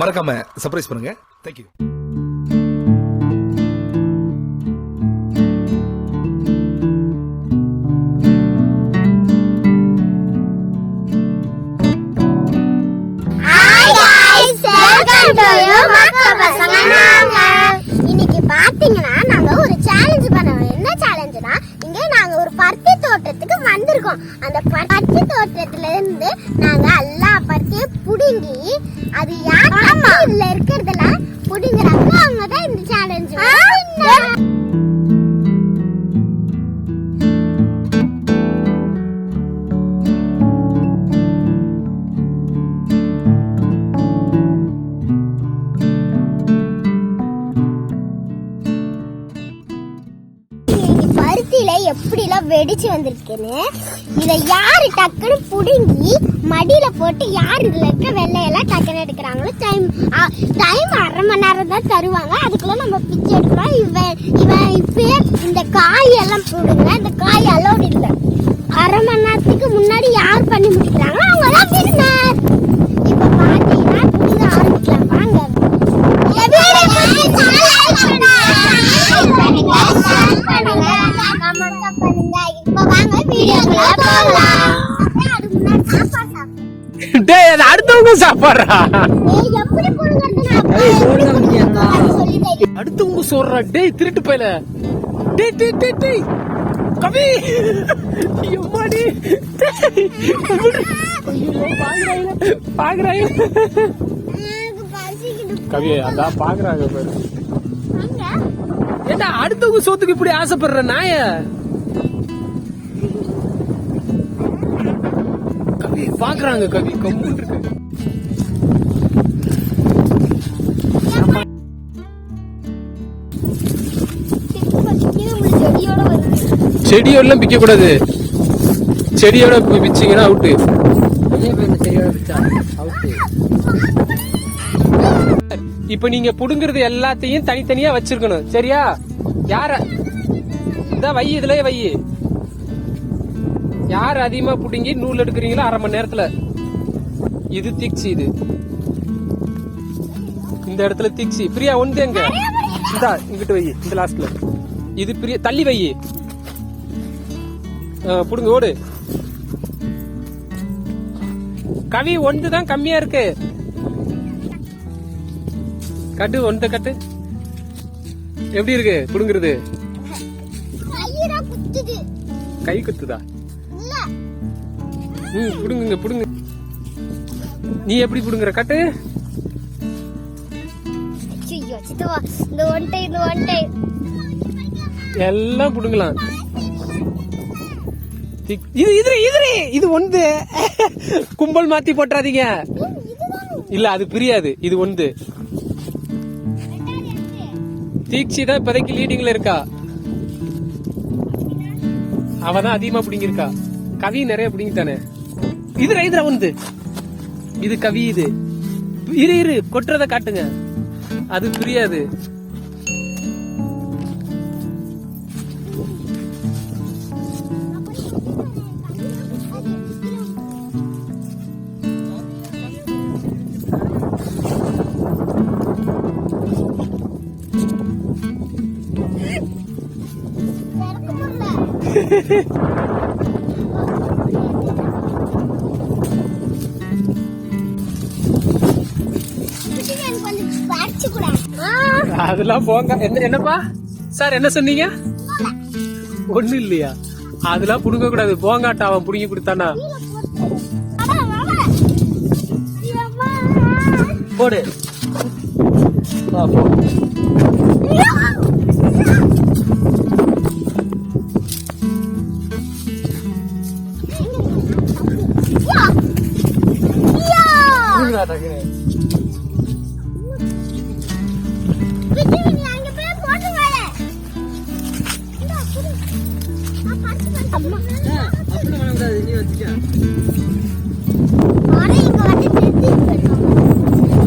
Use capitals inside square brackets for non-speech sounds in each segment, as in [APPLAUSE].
மறக்காம சர்ப்ரைஸ் பண்ணுங்க. தேங்க்யூ இன்னைக்கு பாத்தீங்கன்னா நாங்க ஒரு சேலஞ்சு பண்ணோம் என்ன சேலஞ்ச்னா இங்க நாங்க ஒரு பர்த் தோட்டத்துக்கு வந்திருக்கோம். அந்த பருத்தி தோட்டத்துல இருந்து நாங்க எல்லா பருத்தியும் புடுங்கி அது யார் இதுல இருக்கிறதெல்லாம் புடுங்குறாங்க அவங்க தான் இந்த சேலஞ்ச் எப்படிலாம் வெடிச்சு வந்திருக்குன்னு. இதை யாரு டக்குன்னு பிடுங்கி மடியில் போட்டு யார் இதில் இருக்க வெள்ளையெல்லாம் டக்குன்னு எடுக்கிறாங்களோ டைம் டைம் அரை மணி நேரம் தான் தருவாங்க. அதுக்குள்ள நம்ம பிச்சை எடுக்கிறோம் இவன் இவன் இப்பே இந்த காய் எல்லாம் போடுங்க. இந்த காய் அலோடு இல்லை. அரை மணி நேரத்துக்கு முன்னாடி யார் பண்ணி முடிக்கிறாங்களோ அடுத்தவங்க சாப்பாடுறா. அடுத்தவங்க சொல்றா டேய் திருட்டு போயில. டேய் டேய் டேய் டேய். கவி. எம்மாடி. பாக்குறாயில. கவி அதான் பாக்குறாங்க பாரு. ஏண்டா அடுத்தவங்க சோத்துக்கு இப்படி ஆசைப்படுற நாய? கவி பாக்குறாங்க கவி. கம்முன்னு இருக்கு. செடியோடலாம் பிக்க கூடாது செடியோட பிச்சிங்கன்னா அவுட்டு இப்ப நீங்க புடுங்குறது எல்லாத்தையும் தனித்தனியா வச்சிருக்கணும். சரியா? யார? இந்த வை இதுல வை யார் அதிகமா புடுங்கி நூல் எடுக்கிறீங்களோ அரை மணி நேரத்துல? இது தீக்ஷி இது. இந்த இடத்துல தீக்ஷி பிரியா ஒன்று எங்க? இந்தா இங்கிட்டு வை இந்த லாஸ்ட்ல இது பிரியா தள்ளி வை புடுங்க ஓடு. கவி ஒன்று தான் கம்மியா இருக்கு. கட்டு ஒன்று கட்டு. எப்படி இருக்கு? புடுங்குறது. கை குத்துதா? ம் புடுங்குங்க புடுங்க. நீ எப்படி புடுங்குற? கட்டு. எல்லாம் புடுங்கலாம். இது இது இது இது ஒன்று. கும்பல் மாத்தி போட்டுறாதீங்க. இல்ல அது பிரியாது. இது ஒன்று. தீக்ஷி தான் இப்போதைக்கு லீடிங்ல இருக்கா? அவ தான் அதிகமா பிடிங்கிருக்கா கவி நிறைய பிடிங்கிட்டானே. இதுல இதுல ஒன்று. இது கவி இது. இரு இரு கொட்டுறத காட்டுங்க. அது புரியாது. அதெல்லாம் போங்க. என்ன என்னப்பா? சார் என்ன சொன்னீங்க? ஒண்ணு இல்லையா? அதெல்லாம் புடுங்க கூடாது போங்காட்டா அவன் புடுங்கி கொடுத்தானா? போடு.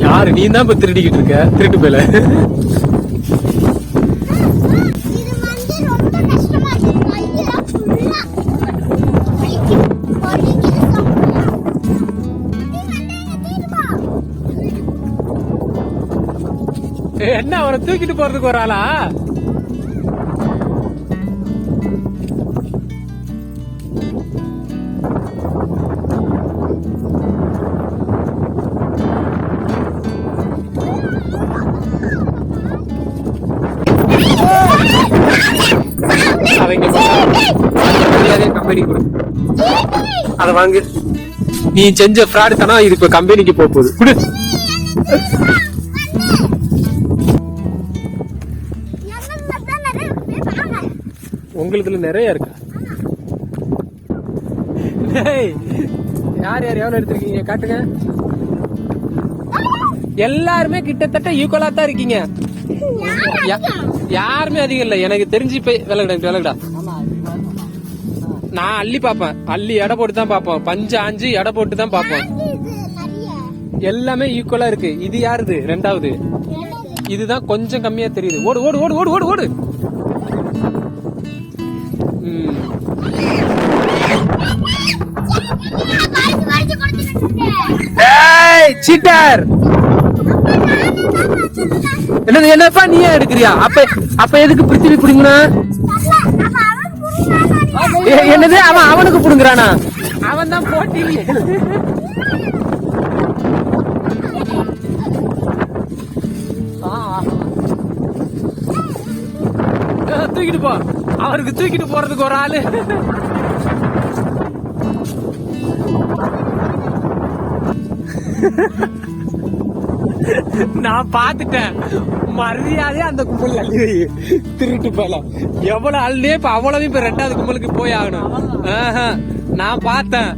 யாரு நீ தான் இப்ப திருடிக்கிட்டு இருக்க? திருட்டு போயில என்ன அவரை தூக்கிட்டு போறதுக்கு ஒரு ஆளா? கம்பெனி கொடு அத வாங்கு. நீ செஞ்ச ஃப்ராடு தானா? இது இப்ப கம்பெனிக்கு போக போகுது. குடு. உங்களுதுல நிறைய இருக்கா? யார் யார் எவ்வளவு எடுத்திருக்கீங்க? காட்டுங்க. எல்லாருமே கிட்டத்தட்ட ஈக்குவலா தான் இருக்கீங்க. யாருமே அதிகம் இல்ல. எனக்கு தெரிஞ்சு போய் விலகடா விலகடா. நான் அள்ளி பாப்பேன் அள்ளி எடை போட்டு தான் பாப்போம் பஞ்சு ஆஞ்சு எடை போட்டு தான் பாப்போம் எல்லாமே ஈக்குவலா இருக்கு. இது யாருது? ரெண்டாவது. இதுதான் கொஞ்சம் கம்மியா தெரியுது. ஓடு ஓடு ஓடு ஓடு ஓடு ஓடு. சீட்டர் என்னது என்னப்பா நீ எடுக்கிறியா? அப்ப அப்ப எதுக்கு பிருத்திவி புடிங்கனா? என்னது? அவன் அவனுக்கு புடுங்குறானா? அவன் தான் போட்டி தூக்கிட்டு போ. அவருக்கு தூக்கிட்டு போறதுக்கு ஒரு ஆளு. நான் பாத்துட்டேன் மரியாதையா அந்த கும்பல் அள்ளி திருட்டு போலாம் எவ்வளவு அள்ளே இப்ப அவ்வளவு இப்ப ரெண்டாவது கும்பலுக்கு போய் ஆகணும். நான் பார்த்தேன்.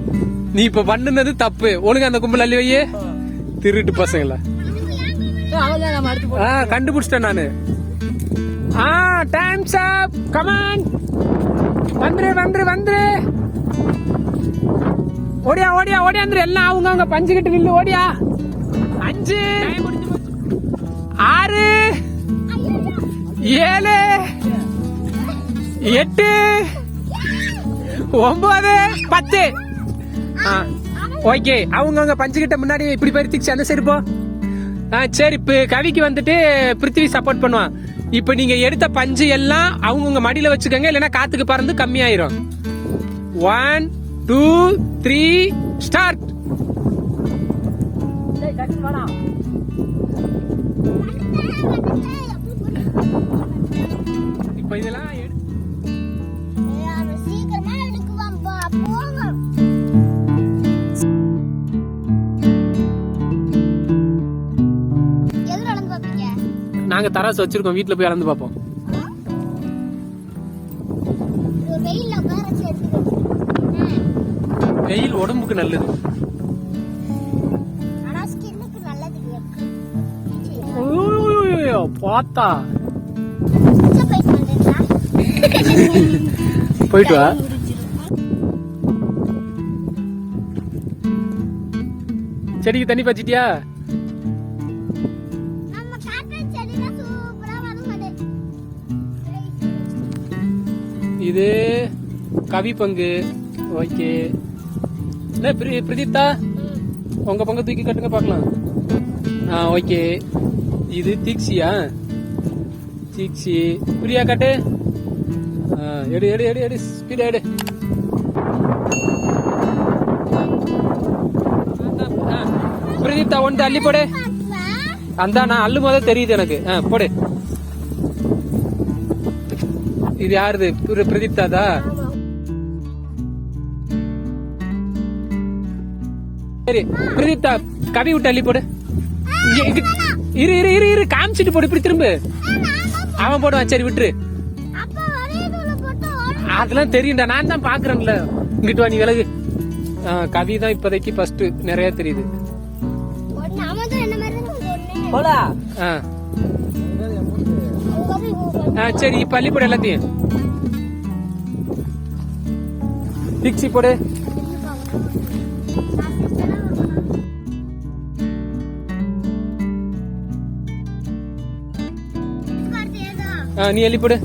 நீ இப்ப பண்ணுனது தப்பு. ஒழுங்கா அந்த கும்பல் அள்ளி வையே. திருட்டு பசங்கள. கண்டுபிடிச்சிட்டேன் நானு. ஆ டைம்ஸ் அப் கமான் வந்துரு வந்துரு வந்துரு. ஓடியா ஓடியா ஓடியாந்துரு எல்லாம் அவங்க அவங்க பஞ்சுக்கிட்டு நில்லு ஓடியா. அஞ்சு ஆறு ஏழு எட்டு ஒன்பது பத்து. ஓகே. அவங்க அவங்க பஞ்சுக்கிட்ட முன்னாடி இப்படி போய் அந்த சரி போ. ஆ சரி இப்போ கவிக்கு வந்துட்டு பிருத்திவி சப்போர்ட் பண்ணுவான். இப்போ நீங்க எடுத்த பஞ்சு எல்லாம் அவங்கவுங்க மடியில் வச்சுக்கோங்க இல்லைன்னா காத்துக்கு பறந்து கம்மியாயிரும். ஒன் டூ த்ரீ ஸ்டார்ட் இப்ப இதெல்லாம் நாங்க தராசு வச்சிருக்கோம் வீட்டுல போய் அளந்து பார்ப்போம். வெயில் உடம்புக்கு நல்லது. பார்த்தா [LAUGHS] போயிட்டு வா. செடிக்கு தண்ணி வரும் இது கவி பங்கு. ஓகே. என்ன பிரி- பிரதீப்தா? உங்க பங்கு தூக்கி கட்டுங்க பார்க்கலாம். ஆ ஓகே. இது தீக்ஷியா? தீக்ஷி. பிரியா கட்டு? எடு எடு எடு எடு ஸ்பீடா எடு. பிரதீப்தா ஒன்று அள்ளி போடு. அந்த நான் அள்ளும் போதே தெரியுது எனக்கு. ஆ, போடு. இது யாருது? பிர- பிரதீப் சரி பிரதீப்தா கவி விட்டு அள்ளி போடு. இங்க- இரு இரு இரு இரு காமிச்சிட்டு போடு இப்படி திரும்ப. அவன் போடுவான் சரி விட்டுரு. அதெல்லாம் தெரியும்டா நான் தான் பாக்குறேன்ல. இங்கிட்டு வா நீ விலகு. கவி தான் இப்போதைக்கு ஃபர்ஸ்ட் நிறைய தெரியுது. போடா. ஆ. சரி போடு எல்லாத்தையும். டிக்ஸி போடு. நீ அள்ளி போடு.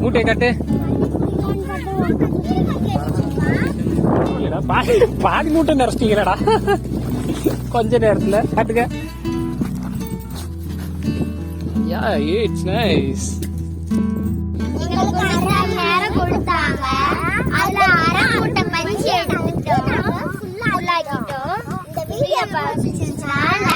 மூட்டையை காட்டு. இல்லடா, பாதி பாதி மூட்டை நிறச்சிட்டீங்களடா கொஞ்ச நேரத்துல. காட்டுங்க. யா இட்ஸ் நைஸ் கொடுத்தாங்க 来来。